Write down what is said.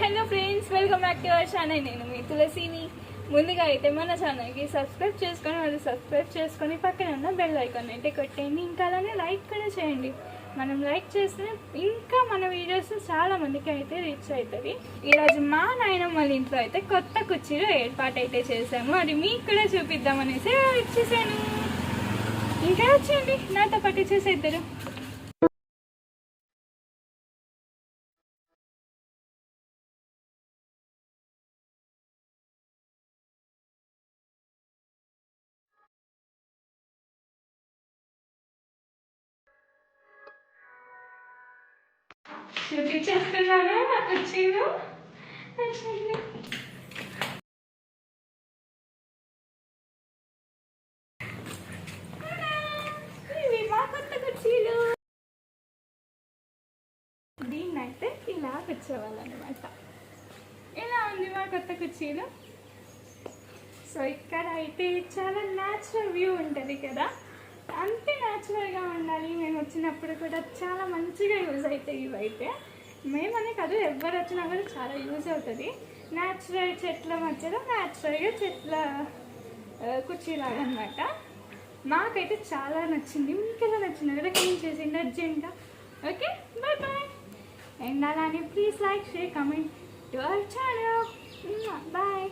Hello friends welcome back to our channel. నేను మీ తులసిని. ముందుగా అయితే మన ఛానల్కి సబ్స్క్రైబ్ చేసుకొని వాళ్ళు సబ్స్క్రైబ్ చేసుకొని పక్కన ఉన్న బెల్ ఐకాన్ అయితే కొట్టేయండి. ఇంకా అలానే లైక్ కూడా చేయండి. మనం లైక్ చేస్తే ఇంకా మన వీడియోస్ చాలా మందికి అయితే రీచ్ అవుతుంది ఈరోజు మా నాయనమ్మ వాళ్ళ ఇంట్లో అయితే కొత్త కుర్చీలు ఏర్పాటు అయితే చేసాము అది మీకు కూడా చూపిద్దామనేసి వచ్చేసాను. ఇంకా వచ్చేయండి. నాతో పాటు చేసేద్దరు చూపించేస్తున్నాను నాకు కుర్చీలు వచ్చేయండి. ఇవి మా కొత్త కుర్చీలు దీన్నైతే ఇలా కూర్చోవాలన్నమాట ఇలా ఉంది మా కొత్త కుర్చీలు సో ఇక్కడ అయితే చాలా న్యాచురల్ వ్యూ ఉంటుంది కదా న్యాచురల్గా ఉండాలి. మేము వచ్చినప్పుడు కూడా చాలా మంచిగా యూజ్ అవుతాయి ఇవైతే మేమనే కాదు ఎవరు వచ్చినా కూడా చాలా యూజ్ అవుతుంది. న్యాచురల్ చెట్ల మధ్యలో న్యాచురల్గా చెట్ల కుర్చీలాగనమాట. మాకైతే చాలా నచ్చింది. మీకు ఎలా నచ్చింది కూడా క్లీన్ చేసింది అర్జెంట్గా. ఓకే బాయ్ బాయ్ అండ్ అలానే please like share comment to our channel bye